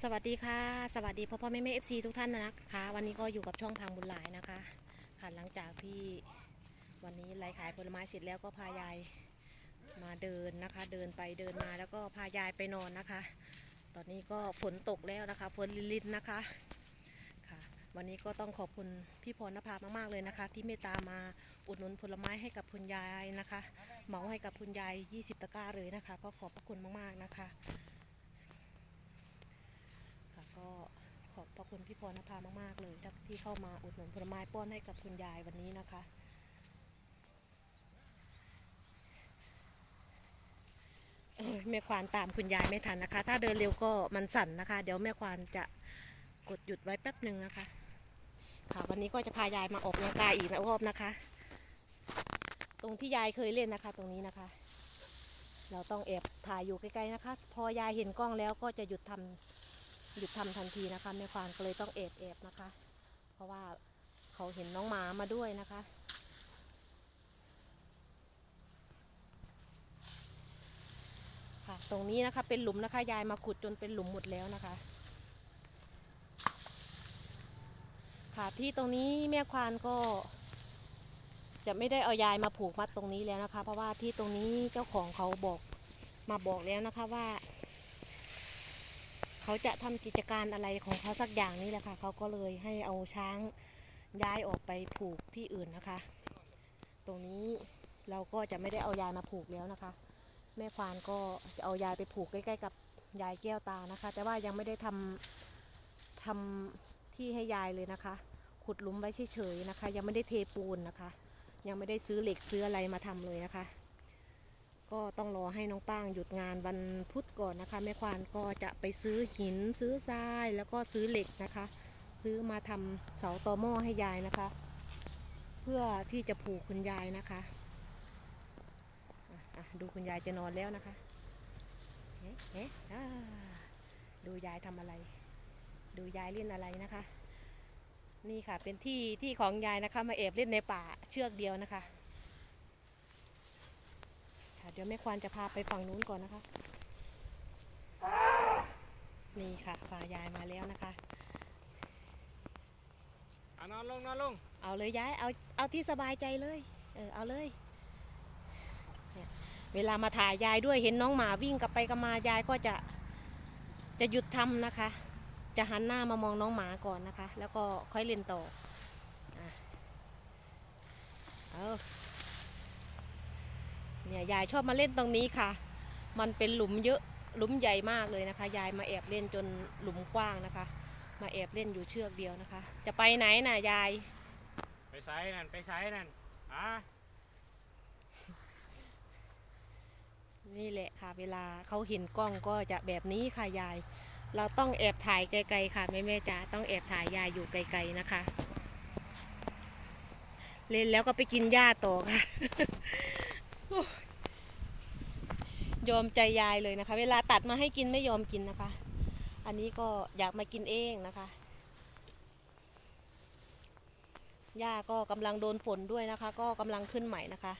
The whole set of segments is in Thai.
สวัสดีค่ะ สวัสดีพ่อพ่อแม่แม่เอฟซีทุกท่านนะคะ วันนี้ก็อยู่กับช่องพังบุญหลายนะคะ ค่ะหลังจากที่วันนี้ไลขายผลไม้เสร็จแล้วก็พายายมาเดินนะคะ เดินไปเดินมาแล้วก็พายายไปนอนนะคะ ตอนนี้ก็ฝนตกแล้วนะคะฝนลินๆนะคะค่ะ วันนี้ก็ต้องขอบคุณพี่พรณภามากๆเลยนะคะ ที่เมตตามาอุดหนุนผลไม้ให้กับคุณยายนะคะเหมาให้กับคุณยาย 20 ตะกร้าเลยนะคะ ก็ขอบพระคุณมากๆนะคะคะ ก็ขอบพระคุณพี่พรณภามากๆเลยที่เข้ามาอุดหนุนผลไม้ป้อนให้กับคุณยายวันนี้นะคะ แม่ควานตามคุณยายไม่ทันนะคะ ถ้าเดินเร็วก็มันสั่นนะคะ เดี๋ยวแม่ควานจะกดหยุดไว้แป๊บหนึ่งนะคะ ค่ะวันนี้ก็จะพายายมาออกกำลังกายอีกนะรอบนะคะ ตรงที่ยายเคยเล่นนะคะ ตรงนี้นะคะ เราต้องแอบถ่ายอยู่ใกล้ๆนะคะ พอยายเห็นกล้องแล้วก็จะหยุดทำ หยุดทำทันทีนะคะแม่ควานก็เลยต้องแอบแอบนะคะ เพราะว่าเขาเห็นน้องหมามาด้วยนะคะ ค่ะตรงนี้นะคะเป็นหลุมนะคะยายมาขุดจนเป็นหลุมหมดแล้วนะคะ ค่ะที่ตรงนี้แม่ควานก็จะไม่ได้เอายายมาผูกมัดตรงนี้แล้วนะคะ เพราะว่าที่ตรงนี้เจ้าของเขาบอกมาบอกแล้วนะคะว่า เขาจะทำกิจการอะไรของเขาสักอย่างนี่แหละค่ะ เขาก็เลยให้เอาช้างย้ายออกไปผูกที่อื่นนะคะ ตรงนี้เราก็จะไม่ได้เอายายมาผูกแล้วนะคะ แม่ควานก็จะเอายายไปผูกใกล้ๆกับยายแก้วตานะคะ แต่ว่ายังไม่ได้ทำทำที่ให้ยายเลยนะคะ ขุดลุมไว้เฉยๆนะคะ ยังไม่ได้เทปูนนะคะ ยังไม่ได้ซื้อเหล็กซื้ออะไรมาทำเลยนะคะ ก็ต้องรอให้น้องป้างหยุดงานวันพุธก่อนนะคะ แม่ควานก็จะไปซื้อหินซื้อทรายแล้วก็ซื้อเหล็กนะคะ ซื้อมาทำเสาตอหม้อให้ยายนะคะ เพื่อที่จะผูกคุณยายนะคะะะดูคุณยายจะนอนแล้วนะคะเอ๊ะดูยายทำอะไร ดูยายเล่นอะไรนะคะ นี่ค่ะเป็นที่ที่ของยายนะคะ มาแอบเล่นในป่าเชือกเดียวนะคะ เดี๋ยวแม่ควานจะพาไปฝั่งนู้นก่อนนะคะ นี่ค่ะพายายมาแล้วนะคะอะนอนลงนอนลง เอาเลยยายเอาเอาที่สบายใจเลย เออเอาเลยเนี่ยเวลามาถ่ายยายด้วยเห็นน้องหมาวิ่งกลับไปกลับมายายก็จะจะหยุดทำนะคะ จะหันหน้ามามองน้องหมาก่อนนะคะ แล้วก็ค่อยเล่นต่ออะเอา เนี่ยยายชอบมาเล่นตรงนี้ค่ะ มันเป็นหลุมเยอะหลุมใหญ่มากเลยนะคะ ยายมาแอบเล่นจนหลุมกว้างนะคะ มาแอบเล่นอยู่เชือกเดียวนะคะ จะไปไหนน่ะยาย ไปไซนั่นไปไซนั่นอะนี่แหละค่ะ เวลาเขาเห็นกล้องก็จะแบบนี้ค่ะยาย เราต้องแอบถ่ายไกลๆค่ะแม่แม่ๆจ๋าต้องแอบถ่ายยายอยู่ไกลๆนะคะ เล่นแล้วก็ไปกินหญ้าต่อค่ะ ยอมใจยายเลยนะคะ เวลาตัดมาให้กินไม่ยอมกินนะคะ อันนี้ก็อยากมากินเองนะคะหญ้าก็กำลังโดนฝนด้วยนะคะ ก็กำลังขึ้นใหม่นะคะ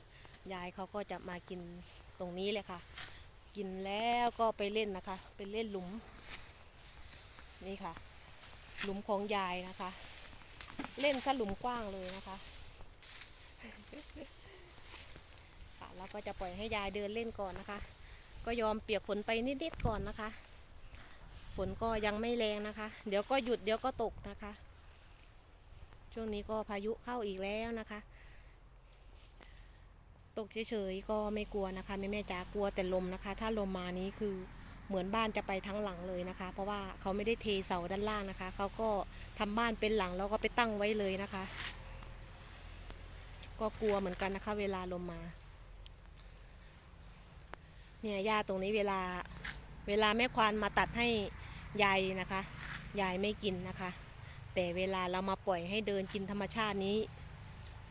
ยายเขาก็จะมากินตรงนี้เลยค่ะ กินแล้วก็ไปเล่นนะคะ ไปเล่นหลุม นี่ค่ะ หลุมของยายนะคะ เล่นซะหลุมกว้างเลยนะคะค่ะแล้วก็จะปล่อยให้ยายเดินเล่นก่อนนะคะ ก็ยอมเปียกฝนไปนิดๆก่อนนะคะ ฝนก็ยังไม่แรงนะคะ เดี๋ยวก็หยุดเดี๋ยวก็ตกนะคะ ช่วงนี้ก็พายุเข้าอีกแล้วนะคะ ตกเฉยๆก็ไม่กลัวนะคะแม่แม่จ๋ากลัวแต่ลมนะคะ ถ้าลมมานี้คือเหมือนบ้านจะไปทั้งหลังเลยนะคะ เพราะว่าเขาไม่ได้เทเสาด้านล่างนะคะ เขาก็ทำบ้านเป็นหลังแล้วก็ไปตั้งไว้เลยนะคะ ก็กลัวเหมือนกันนะคะ เวลาลมมา เนี่ยหญ้าตรงนี้เวลาเวลาแม่ควานมาตัดให้ยายนะคะ ยายไม่กินนะคะ แต่เวลาเรามาปล่อยให้เดินกินธรรมชาตินี้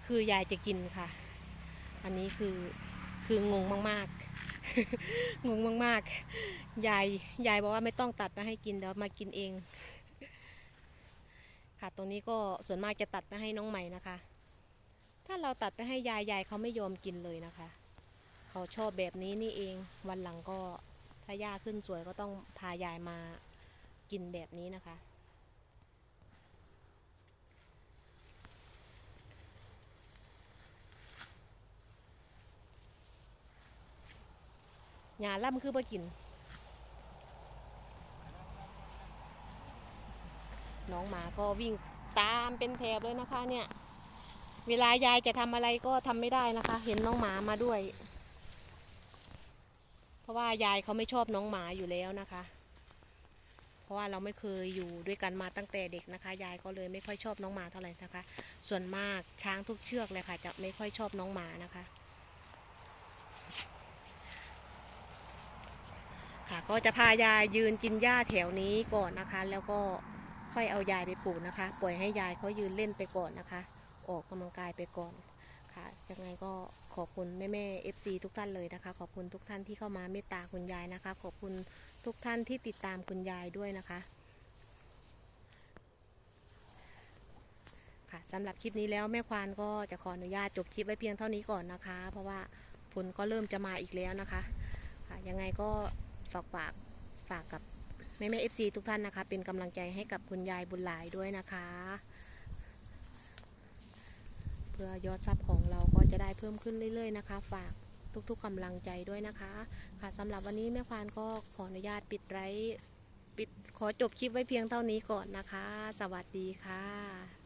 คือยายจะกินค่ะ อันนี้คือคืองงมากๆ งงมากๆ ยายยายบอกว่าไม่ต้องตัดมาให้กินเดี๋ยวมากินเอง ค่ะตรงนี้ก็ส่วนมากจะตัดมาให้น้องใหม่นะคะ ถ้าเราตัดไปให้ยายยายเขาไม่ยอมกินเลยนะคะ เขาชอบแบบนี้นี่เอง วันหลังก็ถ้าหญ้าขึ้นสวยก็ต้องพายายมากินแบบนี้นะคะหยาล่ำคือบ่กิน น้องหมาก็วิ่งตามเป็นแถบเลยนะคะเนี่ย เวลายายจะทำอะไรก็ทำไม่ได้นะคะ เห็นน้องหมามาด้วย ราะว่ายายเขาไม่ชอบน้องหมาอยู่แล้วนะคะ เพราะว่าเราไม่เคยอยู่ด้วยกันมาตั้งแต่เด็กนะคะ ยายก็เลยไม่ค่อยชอบน้องหมาเท่าไหร่นะคะ ส่วนมากช้างทุกเชือกเลยค่ะ จะไม่ค่อยชอบน้องหมานะคะ ค่ะก็จะพายายยืนกินหญ้าแถวนี้ก่อนนะคะ แล้วก็ค่อยเอายายไปปลูกนะคะ ปล่อยให้ยายเขายืนเล่นไปก่อนนะคะ ออกกำลังกายไปก่อน ค่ะยังไงก็ขอบคุณแม่แม่เอฟซีทุกท่านเลยนะคะ ขอบคุณทุกท่านที่เข้ามาเมตตาคุณยายนะคะ ขอบคุณทุกท่านที่ติดตามคุณยายด้วยนะคะ ค่ะสำหรับคลิปนี้แล้วแม่ควานก็จะขออนุญาตจบคลิปไว้เพียงเท่านี้ก่อนนะคะ เพราะว่าฝนก็เริ่มจะมาอีกแล้วนะคะค่ะยังไงก็ฝากฝากฝากกับแม่แม่เอฟซีทุกท่านนะคะ เป็นกำลังใจให้กับคุณยายบุญหลายด้วยนะคะ พื่อยอดทรัพย์ของเราก็จะได้เพิ่มขึ้นเรื่อย ๆ นะคะ ฝากทุกๆกำลังใจด้วยนะคะ ค่ะสำหรับวันนี้แม่ควานก็ขออนุญาตปิดไรปิดขอจบคลิปไว้เพียงเท่านี้ก่อนนะคะ สวัสดีค่ะ